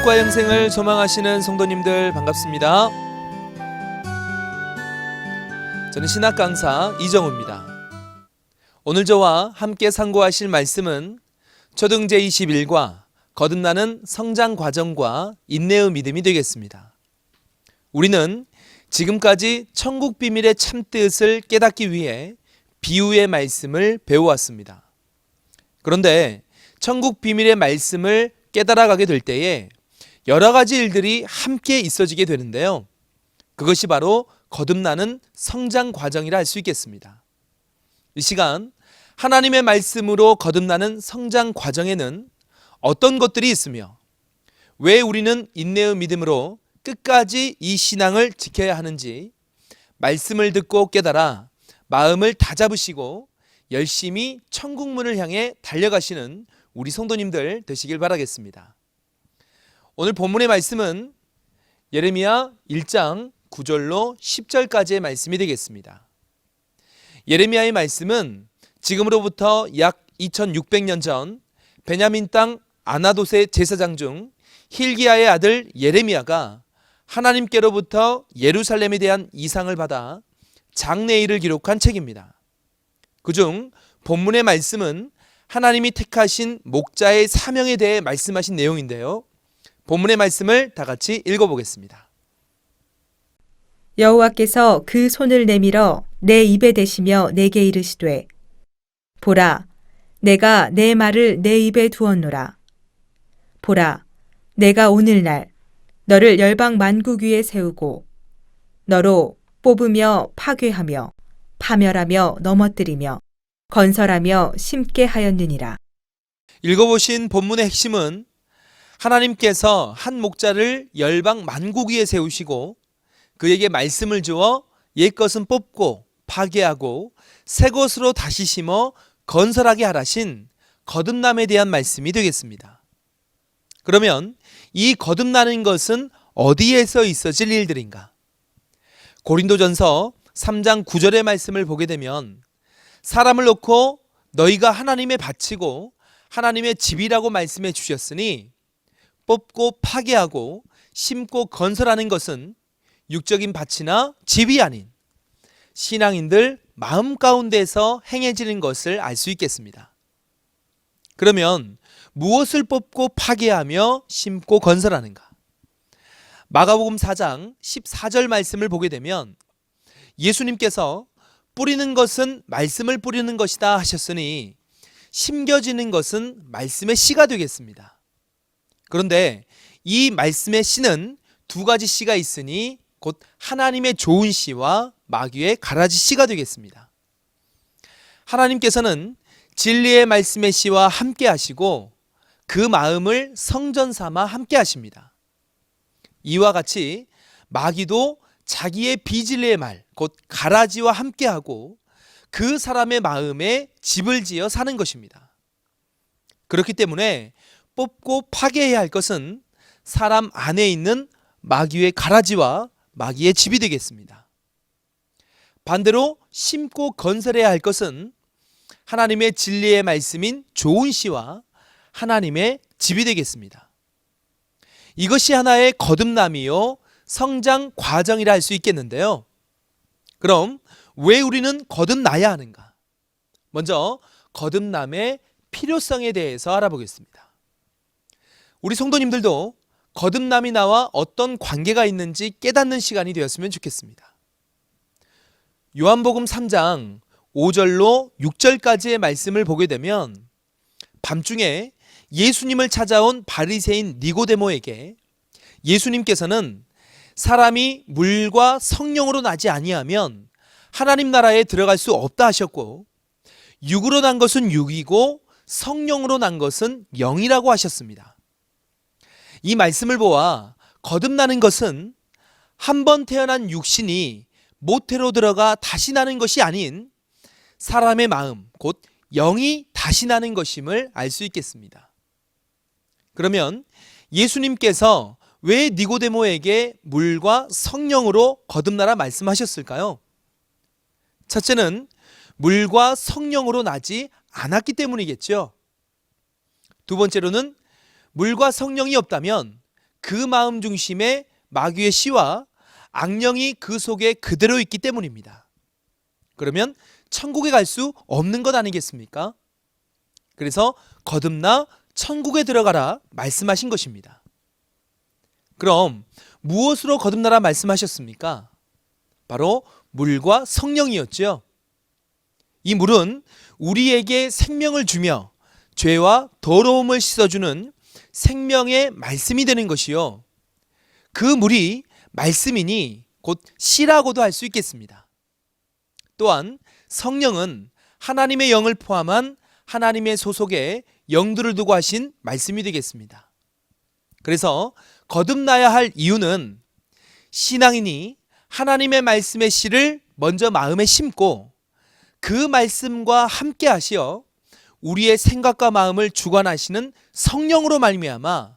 천국과 영생을 소망하시는 성도님들 반갑습니다. 저는 신학 강사 이정우입니다. 오늘 저와 함께 상고하실 말씀은 초등 제 21과 거듭나는 성장 과정과 인내의 믿음이 되겠습니다. 우리는 지금까지 천국 비밀의 참 뜻을 깨닫기 위해 비유의 말씀을 배워왔습니다. 그런데 천국 비밀의 말씀을 깨달아가게 될 때에 여러 가지 일들이 함께 있어지게 되는데요. 그것이 바로 거듭나는 성장 과정이라 할 수 있겠습니다. 이 시간 하나님의 말씀으로 거듭나는 성장 과정에는 어떤 것들이 있으며 왜 우리는 인내의 믿음으로 끝까지 이 신앙을 지켜야 하는지 말씀을 듣고 깨달아 마음을 다잡으시고 열심히 천국문을 향해 달려가시는 우리 성도님들 되시길 바라겠습니다. 오늘 본문의 말씀은 예레미야 1장 9절로 10절까지의 말씀이 되겠습니다. 예레미야의 말씀은 지금으로부터 약 2600년 전 베냐민 땅 아나도세 제사장 중 힐기야의 아들 예레미야가 하나님께로부터 예루살렘에 대한 이상을 받아 장례일을 기록한 책입니다. 그중 본문의 말씀은 하나님이 택하신 목자의 사명에 대해 말씀하신 내용인데요. 본문의 말씀을 다 같이 읽어보겠습니다. 여호와께서 그 손을 내밀어 내 입에 대시며 내게 이르시되 보라 내가 내 말을 내 입에 두었노라 보라 내가 오늘날 너를 열방 만국 위에 세우고 너로 뽑으며 파괴하며 파멸하며 넘어뜨리며 건설하며 심게 하였느니라 읽어보신 본문의 핵심은 하나님께서 한 목자를 열방 만국 위에 세우시고 그에게 말씀을 주어 옛것은 뽑고 파괴하고 새 것으로 다시 심어 건설하게 하라신 거듭남에 대한 말씀이 되겠습니다. 그러면 이 거듭나는 것은 어디에서 있어질 일들인가? 고린도전서 3장 9절의 말씀을 보게 되면 사람을 놓고 너희가 하나님의 바치고 하나님의 집이라고 말씀해 주셨으니 뽑고 파괴하고 심고 건설하는 것은 육적인 밭이나 집이 아닌 신앙인들 마음 가운데서 행해지는 것을 알 수 있겠습니다. 그러면 무엇을 뽑고 파괴하며 심고 건설하는가? 마가복음 4장 14절 말씀을 보게 되면 예수님께서 뿌리는 것은 말씀을 뿌리는 것이다 하셨으니 심겨지는 것은 말씀의 씨가 되겠습니다. 그런데 이 말씀의 씨는 두 가지 씨가 있으니 곧 하나님의 좋은 씨와 마귀의 가라지 씨가 되겠습니다. 하나님께서는 진리의 말씀의 씨와 함께 하시고 그 마음을 성전 삼아 함께 하십니다. 이와 같이 마귀도 자기의 비진리의 말, 곧 가라지와 함께 하고 그 사람의 마음에 집을 지어 사는 것입니다. 그렇기 때문에 뽑고 파괴해야 할 것은 사람 안에 있는 마귀의 가라지와 마귀의 집이 되겠습니다. 반대로 심고 건설해야 할 것은 하나님의 진리의 말씀인 좋은 씨와 하나님의 집이 되겠습니다. 이것이 하나의 거듭남이요 성장 과정이라 할 수 있겠는데요. 그럼 왜 우리는 거듭나야 하는가? 먼저 거듭남의 필요성에 대해서 알아보겠습니다. 우리 성도님들도 거듭남이 나와 어떤 관계가 있는지 깨닫는 시간이 되었으면 좋겠습니다. 요한복음 3장 5절로 6절까지의 말씀을 보게 되면 밤중에 예수님을 찾아온 바리새인 니고데모에게 예수님께서는 사람이 물과 성령으로 나지 아니하면 하나님 나라에 들어갈 수 없다 하셨고 육으로 난 것은 육이고 성령으로 난 것은 영이라고 하셨습니다. 이 말씀을 보아 거듭나는 것은 한 번 태어난 육신이 모태로 들어가 다시 나는 것이 아닌 사람의 마음, 곧 영이 다시 나는 것임을 알 수 있겠습니다. 그러면 예수님께서 왜 니고데모에게 물과 성령으로 거듭나라 말씀하셨을까요? 첫째는 물과 성령으로 나지 않았기 때문이겠죠. 두 번째로는 물과 성령이 없다면 그 마음 중심에 마귀의 씨와 악령이 그 속에 그대로 있기 때문입니다. 그러면 천국에 갈 수 없는 것 아니겠습니까? 그래서 거듭나 천국에 들어가라 말씀하신 것입니다. 그럼 무엇으로 거듭나라 말씀하셨습니까? 바로 물과 성령이었지요. 이 물은 우리에게 생명을 주며 죄와 더러움을 씻어주는 생명의 말씀이 되는 것이요. 그 물이 말씀이니 곧 씨라고도 할 수 있겠습니다. 또한 성령은 하나님의 영을 포함한 하나님의 소속에 영들을 두고 하신 말씀이 되겠습니다. 그래서 거듭나야 할 이유는 신앙인이 하나님의 말씀의 씨를 먼저 마음에 심고 그 말씀과 함께 하시어 우리의 생각과 마음을 주관하시는 성령으로 말미암아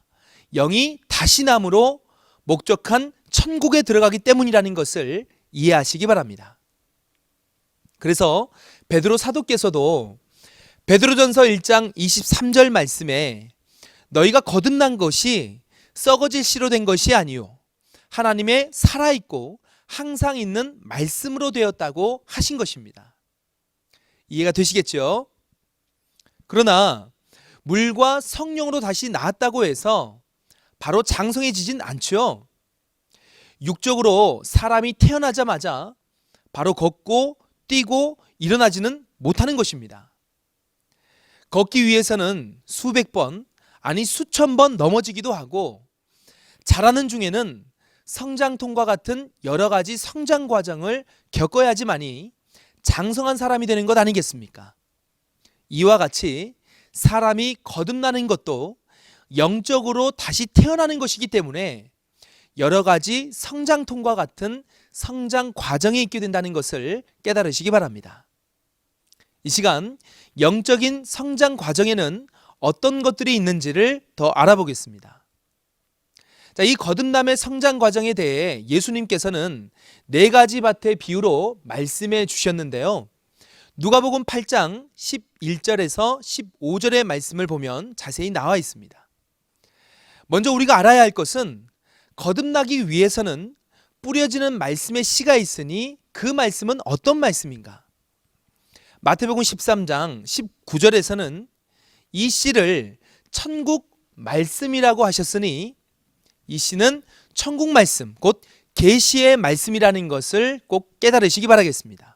영이 다시 남으로 목적한 천국에 들어가기 때문이라는 것을 이해하시기 바랍니다. 그래서 베드로 사도께서도 베드로전서 1장 23절 말씀에 너희가 거듭난 것이 썩어질 씨로 된 것이 아니요 하나님의 살아 있고 항상 있는 말씀으로 되었다고 하신 것입니다. 이해가 되시겠죠? 그러나 물과 성령으로 다시 나았다고 해서 바로 장성해지진 않죠. 육적으로 사람이 태어나자마자 바로 걷고 뛰고 일어나지는 못하는 것입니다. 걷기 위해서는 수백 번, 아니 수천 번 넘어지기도 하고 자라는 중에는 성장통과 같은 여러 가지 성장 과정을 겪어야지만이 장성한 사람이 되는 것 아니겠습니까? 이와 같이 사람이 거듭나는 것도 영적으로 다시 태어나는 것이기 때문에 여러 가지 성장통과 같은 성장 과정에 있게 된다는 것을 깨달으시기 바랍니다. 이 시간 영적인 성장 과정에는 어떤 것들이 있는지를 더 알아보겠습니다. 자, 이 거듭남의 성장 과정에 대해 예수님께서는 네 가지 밭의 비유로 말씀해 주셨는데요. 누가복음 8장 11절에서 15절의 말씀을 보면 자세히 나와 있습니다. 먼저 우리가 알아야 할 것은 거듭나기 위해서는 뿌려지는 말씀의 씨가 있으니 그 말씀은 어떤 말씀인가? 마태복음 13장 19절에서는 이 씨를 천국 말씀이라고 하셨으니 이 씨는 천국 말씀, 곧 계시의 말씀이라는 것을 꼭 깨달으시기 바라겠습니다.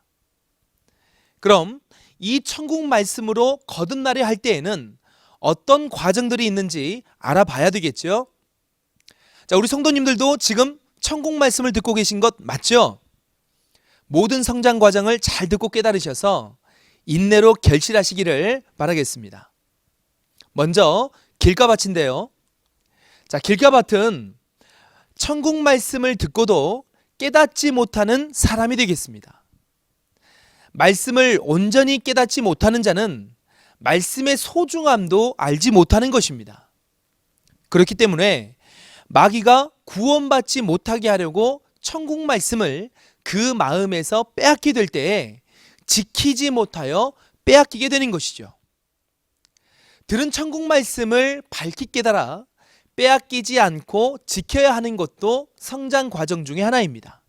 그럼 이 천국 말씀으로 거듭나려 할 때에는 어떤 과정들이 있는지 알아봐야 되겠죠? 자, 우리 성도님들도 지금 천국 말씀을 듣고 계신 것 맞죠? 모든 성장 과정을 잘 듣고 깨달으셔서 인내로 결실하시기를 바라겠습니다. 먼저 길가밭인데요. 자, 길가밭은 천국 말씀을 듣고도 깨닫지 못하는 사람이 되겠습니다. 말씀을 온전히 깨닫지 못하는 자는 말씀의 소중함도 알지 못하는 것입니다. 그렇기 때문에 마귀가 구원받지 못하게 하려고 천국 말씀을 그 마음에서 빼앗게 될 때에 지키지 못하여 빼앗기게 되는 것이죠. 들은 천국 말씀을 밝히 깨달아 빼앗기지 않고 지켜야 하는 것도 성장 과정 중의 하나입니다.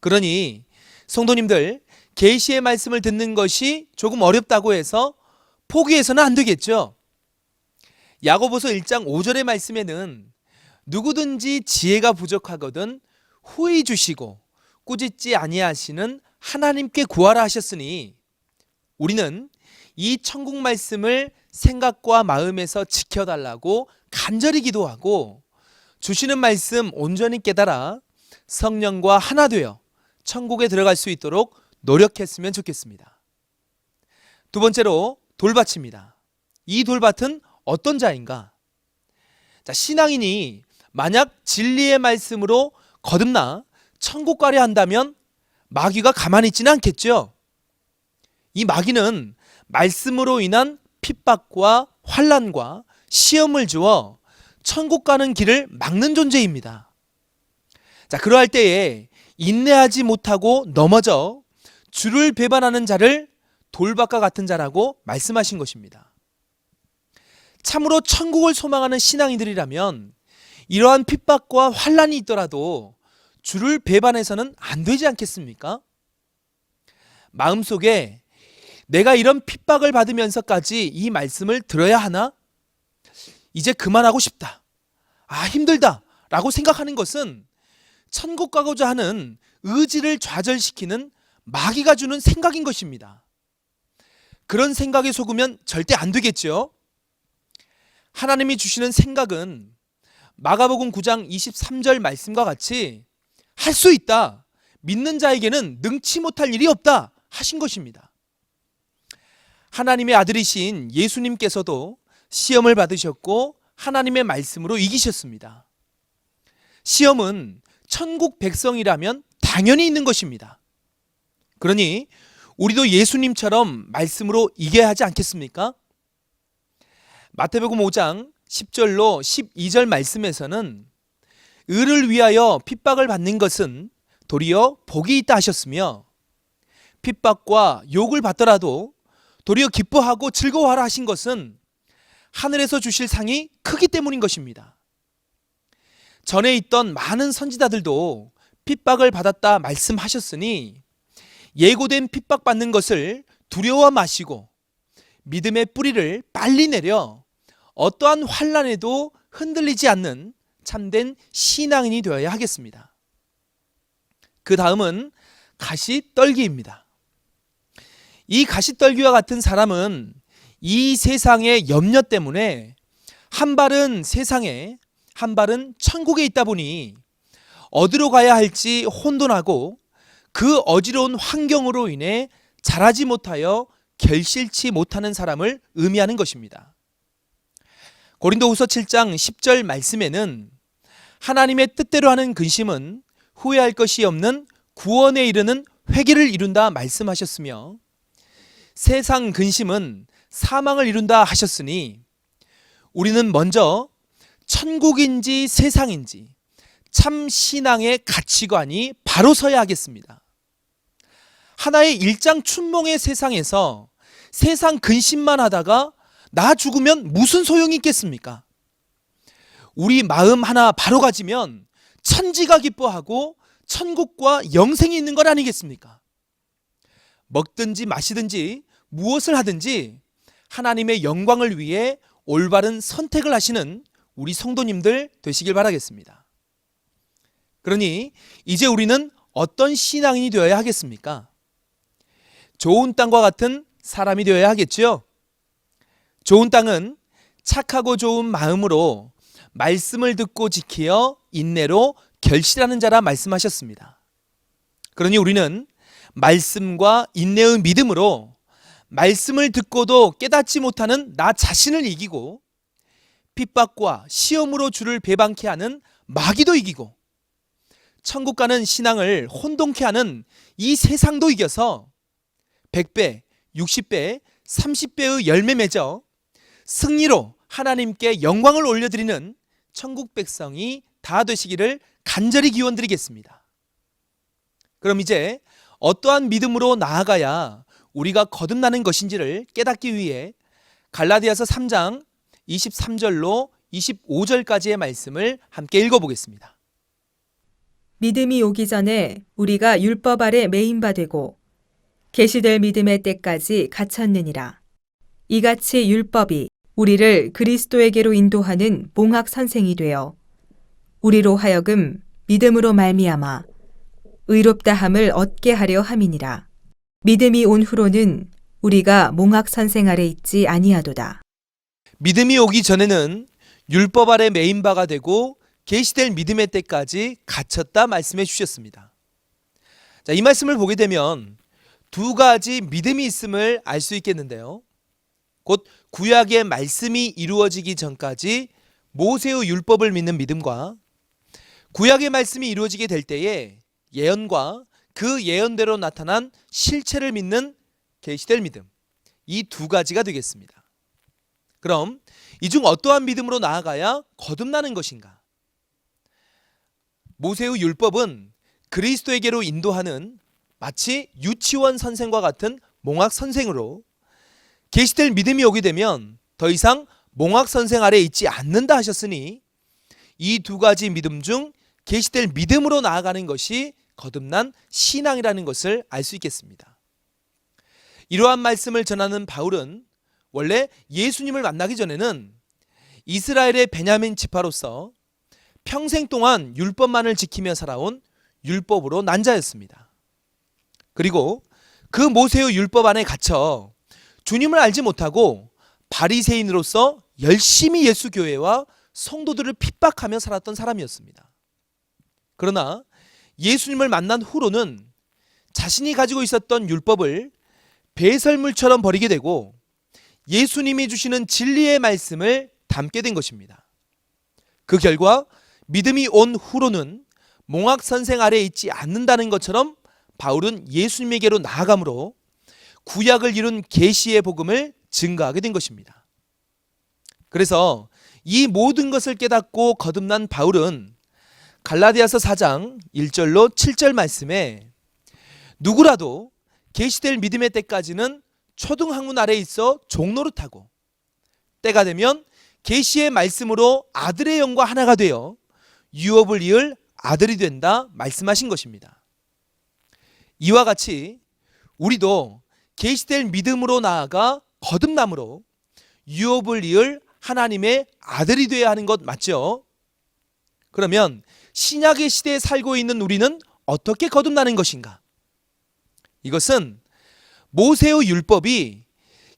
그러니 성도님들 계시의 말씀을 듣는 것이 조금 어렵다고 해서 포기해서는 안 되겠죠. 야고보서 1장 5절의 말씀에는 누구든지 지혜가 부족하거든 후히 주시고 꾸짖지 아니하시는 하나님께 구하라 하셨으니 우리는 이 천국 말씀을 생각과 마음에서 지켜달라고 간절히 기도하고 주시는 말씀 온전히 깨달아 성령과 하나 되어 천국에 들어갈 수 있도록 노력했으면 좋겠습니다. 두 번째로 돌밭입니다. 이 돌밭은 어떤 자인가? 자, 신앙인이 만약 진리의 말씀으로 거듭나 천국 가려 한다면 마귀가 가만히 있지는 않겠죠. 이 마귀는 말씀으로 인한 핍박과 환란과 시험을 주어 천국 가는 길을 막는 존재입니다. 자, 그러할 때에 인내하지 못하고 넘어져 주를 배반하는 자를 돌밭과 같은 자라고 말씀하신 것입니다. 참으로 천국을 소망하는 신앙인들이라면 이러한 핍박과 환란이 있더라도 주를 배반해서는 안 되지 않겠습니까? 마음속에 내가 이런 핍박을 받으면서까지 이 말씀을 들어야 하나? 이제 그만하고 싶다. 아, 힘들다. 라고 생각하는 것은 천국 가고자 하는 의지를 좌절시키는 마귀가 주는 생각인 것입니다. 그런 생각에 속으면 절대 안 되겠죠. 하나님이 주시는 생각은 마가복음 9장 23절 말씀과 같이 할 수 있다. 믿는 자에게는 능치 못할 일이 없다. 하신 것입니다. 하나님의 아들이신 예수님께서도 시험을 받으셨고 하나님의 말씀으로 이기셨습니다. 시험은 천국 백성이라면 당연히 있는 것입니다. 그러니 우리도 예수님처럼 말씀으로 이겨야 하지 않겠습니까? 마태복음 5장 10절로 12절 말씀에서는 의를 위하여 핍박을 받는 것은 도리어 복이 있다 하셨으며 핍박과 욕을 받더라도 도리어 기뻐하고 즐거워하라 하신 것은 하늘에서 주실 상이 크기 때문인 것입니다. 전에 있던 많은 선지자들도 핍박을 받았다 말씀하셨으니 예고된 핍박받는 것을 두려워 마시고 믿음의 뿌리를 빨리 내려 어떠한 환란에도 흔들리지 않는 참된 신앙인이 되어야 하겠습니다. 그 다음은 가시떨기입니다. 이 가시떨기와 같은 사람은 이 세상의 염려 때문에 한 발은 세상에 한 발은 천국에 있다 보니 어디로 가야 할지 혼돈하고 그 어지러운 환경으로 인해 자라지 못하여 결실치 못하는 사람을 의미하는 것입니다. 고린도후서 7장 10절 말씀에는 하나님의 뜻대로 하는 근심은 후회할 것이 없는 구원에 이르는 회개를 이룬다 말씀하셨으며 세상 근심은 사망을 이룬다 하셨으니 우리는 먼저 천국인지 세상인지 참 신앙의 가치관이 바로 서야 하겠습니다. 하나의 일장 춘몽의 세상에서 세상 근심만 하다가 나 죽으면 무슨 소용이 있겠습니까? 우리 마음 하나 바로 가지면 천지가 기뻐하고 천국과 영생이 있는 것 아니겠습니까? 먹든지 마시든지 무엇을 하든지 하나님의 영광을 위해 올바른 선택을 하시는 우리 성도님들 되시길 바라겠습니다. 그러니 이제 우리는 어떤 신앙인이 되어야 하겠습니까? 좋은 땅과 같은 사람이 되어야 하겠지요. 좋은 땅은 착하고 좋은 마음으로 말씀을 듣고 지키어 인내로 결실하는 자라 말씀하셨습니다. 그러니 우리는 말씀과 인내의 믿음으로 말씀을 듣고도 깨닫지 못하는 나 자신을 이기고 핍박과 시험으로 주를 배반케 하는 마귀도 이기고 천국 가는 신앙을 혼동케 하는 이 세상도 이겨서 100배, 60배, 30배의 열매 맺어 승리로 하나님께 영광을 올려드리는 천국 백성이 다 되시기를 간절히 기원드리겠습니다. 그럼 이제 어떠한 믿음으로 나아가야 우리가 거듭나는 것인지를 깨닫기 위해 갈라디아서 3장 23절로 25절까지의 말씀을 함께 읽어보겠습니다. 믿음이 오기 전에 우리가 율법 아래 매인바 되고 계시될 믿음의 때까지 갇혔느니라. 이같이 율법이 우리를 그리스도에게로 인도하는 몽학 선생이 되어 우리로 하여금 믿음으로 말미암아 의롭다함을 얻게 하려 함이니라. 믿음이 온 후로는 우리가 몽학 선생 아래 있지 아니하도다. 믿음이 오기 전에는 율법 아래 메인 바가 되고 계시될 믿음의 때까지 갇혔다 말씀해 주셨습니다. 자, 이 말씀을 보게 되면 두 가지 믿음이 있음을 알 수 있겠는데요. 곧 구약의 말씀이 이루어지기 전까지 모세의 율법을 믿는 믿음과 구약의 말씀이 이루어지게 될 때에 예언과 그 예언대로 나타난 실체를 믿는 계시될 믿음. 이 두 가지가 되겠습니다. 그럼 이 중 어떠한 믿음으로 나아가야 거듭나는 것인가? 모세의 율법은 그리스도에게로 인도하는 마치 유치원 선생과 같은 몽학 선생으로 계시될 믿음이 오게 되면 더 이상 몽학 선생 아래 있지 않는다 하셨으니 이 두 가지 믿음 중 계시될 믿음으로 나아가는 것이 거듭난 신앙이라는 것을 알 수 있겠습니다. 이러한 말씀을 전하는 바울은 원래 예수님을 만나기 전에는 이스라엘의 베냐민 지파로서 평생 동안 율법만을 지키며 살아온 율법으로 난 자였습니다. 그리고 그 모세의 율법 안에 갇혀 주님을 알지 못하고 바리새인으로서 열심히 예수 교회와 성도들을 핍박하며 살았던 사람이었습니다. 그러나 예수님을 만난 후로는 자신이 가지고 있었던 율법을 배설물처럼 버리게 되고 예수님이 주시는 진리의 말씀을 담게 된 것입니다. 그 결과 믿음이 온 후로는 몽학 선생 아래 있지 않는다는 것처럼 바울은 예수님에게로 나아가므로 구약을 이룬 계시의 복음을 증거하게 된 것입니다. 그래서 이 모든 것을 깨닫고 거듭난 바울은 갈라디아서 4장 1절로 7절 말씀에 누구라도 계시될 믿음의 때까지는 초등 학문 아래 있어 종노릇하고 때가 되면 계시의 말씀으로 아들의 영과 하나가 되어 유업을 이을 아들이 된다 말씀하신 것입니다. 이와 같이 우리도 계시될 믿음으로 나아가 거듭남으로 유업을 이을 하나님의 아들이 되어야 하는 것 맞죠? 그러면 신약의 시대에 살고 있는 우리는 어떻게 거듭나는 것인가? 이것은 모세의 율법이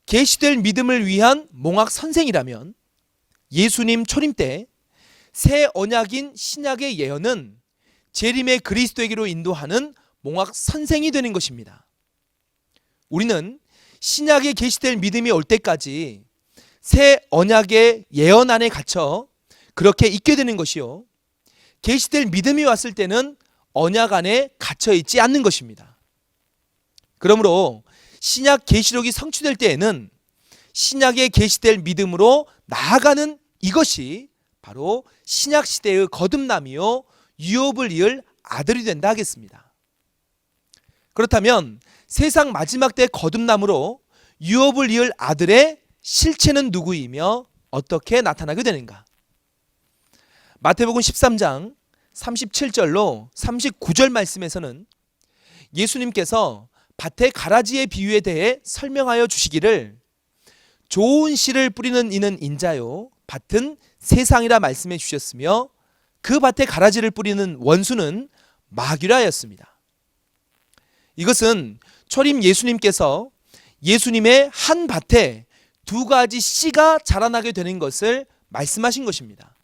계시될 믿음을 위한 몽학 선생이라면 예수님 초림 때 새 언약인 신약의 예언은 재림의 그리스도에게로 인도하는 몽학 선생이 되는 것입니다. 우리는 신약에 계시될 믿음이 올 때까지 새 언약의 예언 안에 갇혀 그렇게 있게 되는 것이요. 계시될 믿음이 왔을 때는 언약 안에 갇혀 있지 않는 것입니다. 그러므로 신약 계시록이 성취될 때에는 신약에 계시될 믿음으로 나아가는 이것이 바로 신약 시대의 거듭남이요 유업을 이을 아들이 된다 하겠습니다. 그렇다면 세상 마지막 때 거듭남으로 유업을 이을 아들의 실체는 누구이며 어떻게 나타나게 되는가? 마태복음 13장 37절로 39절 말씀에서는 예수님께서 밭의 가라지의 비유에 대해 설명하여 주시기를 좋은 씨를 뿌리는 이는 인자요 밭은 세상이라 말씀해 주셨으며 그 밭에 가라지를 뿌리는 원수는 마귀라였습니다. 이것은 초림 예수님께서 예수님의 한 밭에 두 가지 씨가 자라나게 되는 것을 말씀하신 것입니다.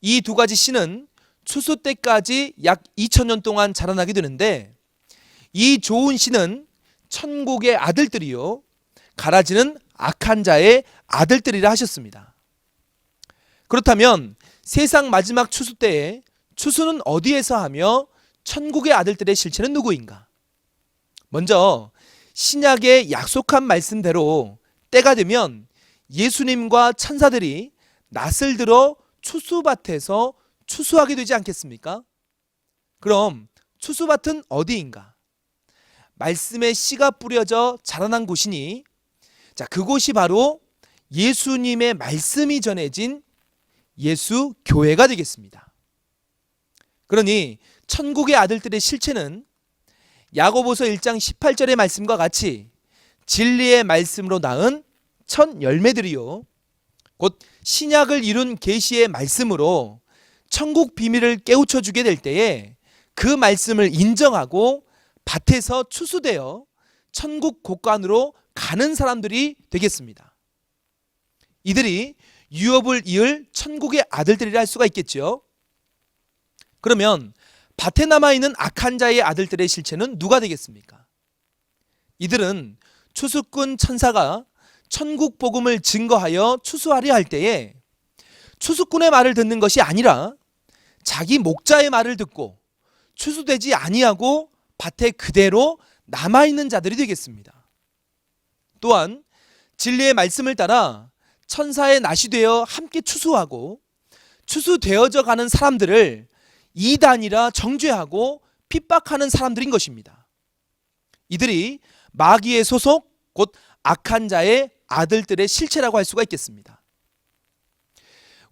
이 두 가지 씨는 추수 때까지 약 2000년 동안 자라나게 되는데 이 좋은 씨는 천국의 아들들이요 가라지는 악한 자의 아들들이라 하셨습니다. 그렇다면 세상 마지막 추수 때에 추수는 어디에서 하며 천국의 아들들의 실체는 누구인가? 먼저 신약의 약속한 말씀대로 때가 되면 예수님과 천사들이 낯을 들어 추수밭에서 추수하게 되지 않겠습니까? 그럼 추수밭은 어디인가? 말씀의 씨가 뿌려져 자라난 곳이니 자, 그곳이 바로 예수님의 말씀이 전해진 예수 교회가 되겠습니다. 그러니 천국의 아들들의 실체는 야고보서 1장 18절의 말씀과 같이 진리의 말씀으로 낳은 첫 열매들이요 곧 신약을 이룬 계시의 말씀으로 천국 비밀을 깨우쳐 주게 될 때에 그 말씀을 인정하고 밭에서 추수되어 천국 곳간으로 가는 사람들이 되겠습니다. 이들이 유업을 이을 천국의 아들들이라 할 수가 있겠죠. 그러면 밭에 남아 있는 악한 자의 아들들의 실체는 누가 되겠습니까? 이들은 추수꾼 천사가 천국 복음을 증거하여 추수하려 할 때에 추수꾼의 말을 듣는 것이 아니라 자기 목자의 말을 듣고 추수되지 아니하고 밭에 그대로 남아 있는 자들이 되겠습니다. 또한 진리의 말씀을 따라 천사의 낫이 되어 함께 추수하고 추수되어져 가는 사람들을 이단이라 정죄하고 핍박하는 사람들인 것입니다. 이들이 마귀의 소속 곧 악한 자의 아들들의 실체라고 할 수가 있겠습니다.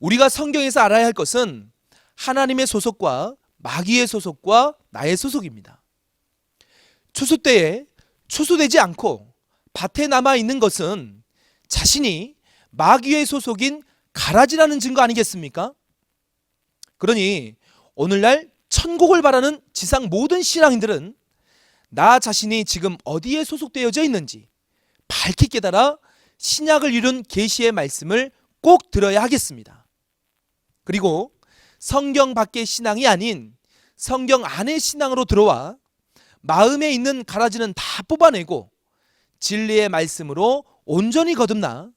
우리가 성경에서 알아야 할 것은 하나님의 소속과 마귀의 소속과 나의 소속입니다. 추수 때에 추수되지 않고 밭에 남아 있는 것은 자신이 마귀의 소속인 가라지라는 증거 아니겠습니까? 그러니 오늘날 천국을 바라는 지상 모든 신앙인들은 나 자신이 지금 어디에 소속되어져 있는지 밝히 깨달아 신약을 이룬 계시의 말씀을 꼭 들어야 하겠습니다. 그리고 성경 밖의 신앙이 아닌 성경 안의 신앙으로 들어와 마음에 있는 가라지는 다 뽑아내고 진리의 말씀으로 온전히 거듭나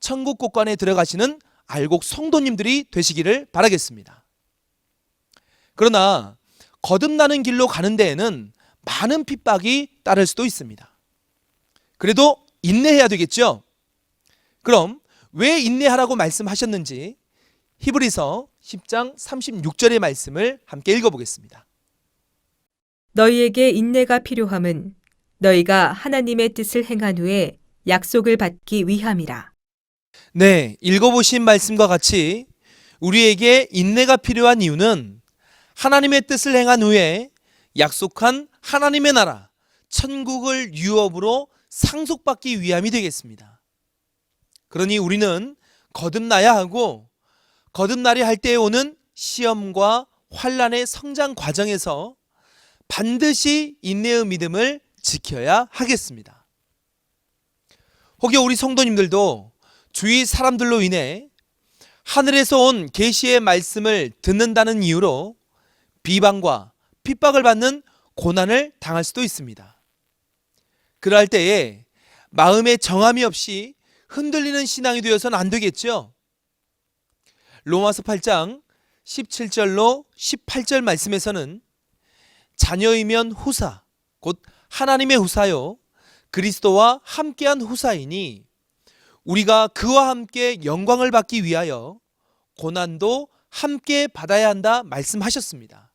천국 곳간에 들어가시는 알곡 성도님들이 되시기를 바라겠습니다. 그러나 거듭나는 길로 가는 데에는 많은 핍박이 따를 수도 있습니다. 그래도 인내해야 되겠죠? 그럼 왜 인내하라고 말씀하셨는지 히브리서 10장 36절의 말씀을 함께 읽어보겠습니다. 너희에게 인내가 필요함은 너희가 하나님의 뜻을 행한 후에 약속을 받기 위함이라. 네, 읽어보신 말씀과 같이 우리에게 인내가 필요한 이유는 하나님의 뜻을 행한 후에 약속한 하나님의 나라, 천국을 유업으로 상속받기 위함이 되겠습니다. 그러니 우리는 거듭나야 하고 거듭나려 할 때에 오는 시험과 환란의 성장 과정에서 반드시 인내의 믿음을 지켜야 하겠습니다. 혹여 우리 성도님들도 주위 사람들로 인해 하늘에서 온 계시의 말씀을 듣는다는 이유로 비방과 핍박을 받는 고난을 당할 수도 있습니다. 그럴 때에 마음에 정함이 없이 흔들리는 신앙이 되어서는 안 되겠죠. 로마서 8장 17절로 18절 말씀에서는 자녀이면 후사 곧 하나님의 후사요 그리스도와 함께한 후사이니 우리가 그와 함께 영광을 받기 위하여 고난도 함께 받아야 한다 말씀하셨습니다.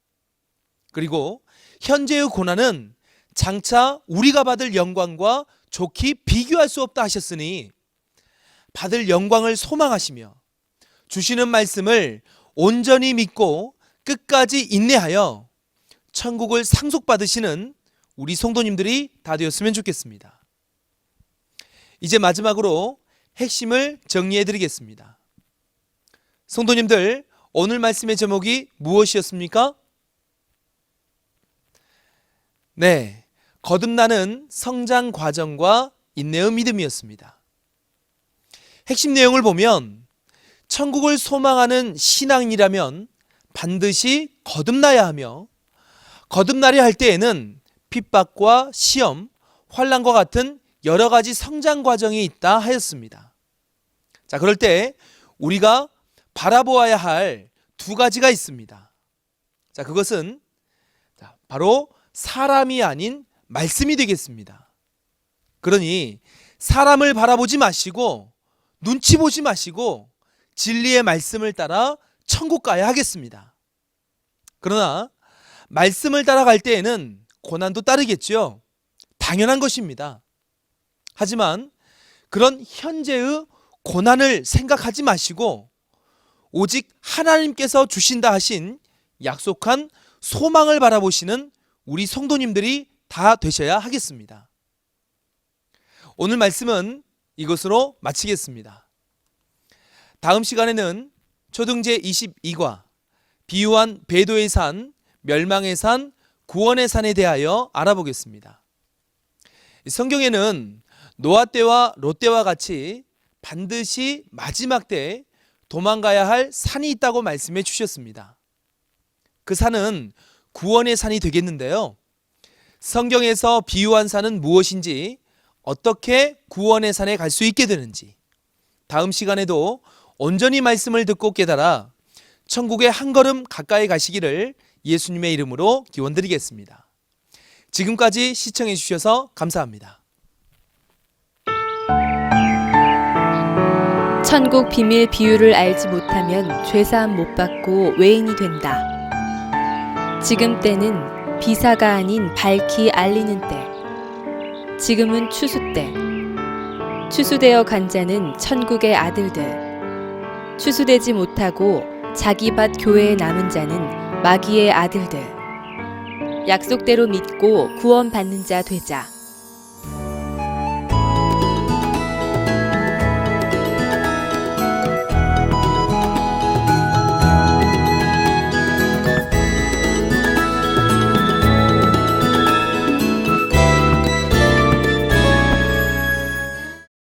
그리고 현재의 고난은 장차 우리가 받을 영광과 좋게 비교할 수 없다 하셨으니 받을 영광을 소망하시며 주시는 말씀을 온전히 믿고 끝까지 인내하여 천국을 상속받으시는 우리 성도님들이 다 되었으면 좋겠습니다. 이제 마지막으로 핵심을 정리해 드리겠습니다. 성도님들, 오늘 말씀의 제목이 무엇이었습니까? 네, 거듭나는 성장 과정과 인내의 믿음이었습니다. 핵심 내용을 보면 천국을 소망하는 신앙이라면 반드시 거듭나야 하며 거듭나려 할 때에는 핍박과 시험, 환란과 같은 여러 가지 성장 과정이 있다 하였습니다. 자, 그럴 때 우리가 바라보아야 할 두 가지가 있습니다. 자, 그것은 자, 바로 사람이 아닌 말씀이 되겠습니다. 그러니 사람을 바라보지 마시고 눈치 보지 마시고 진리의 말씀을 따라 천국 가야 하겠습니다. 그러나 말씀을 따라갈 때에는 고난도 따르겠죠. 당연한 것입니다. 하지만 그런 현재의 고난을 생각하지 마시고 오직 하나님께서 주신다 하신 약속한 소망을 바라보시는 우리 성도님들이 다 되셔야 하겠습니다. 오늘 말씀은 이것으로 마치겠습니다. 다음 시간에는 초등제 22과 비유한 배도의 산, 멸망의 산, 구원의 산에 대하여 알아보겠습니다. 성경에는 노아 때와 롯 때와 같이 반드시 마지막 때 도망가야 할 산이 있다고 말씀해 주셨습니다. 그 산은 구원의 산이 되겠는데요. 성경에서 비유한 산은 무엇인지 어떻게 구원의 산에 갈 수 있게 되는지 다음 시간에도 온전히 말씀을 듣고 깨달아 천국에 한 걸음 가까이 가시기를 예수님의 이름으로 기원 드리겠습니다. 지금까지 시청해 주셔서 감사합니다. 천국 비밀 비유를 알지 못하면 죄사함 못 받고 외인이 된다. 지금 때는 비사가 아닌 밝히 알리는 때. 지금은 추수 때. 추수되어 간 자는 천국의 아들들. 추수되지 못하고 자기 밭 교회에 남은 자는 마귀의 아들들. 약속대로 믿고 구원받는 자 되자.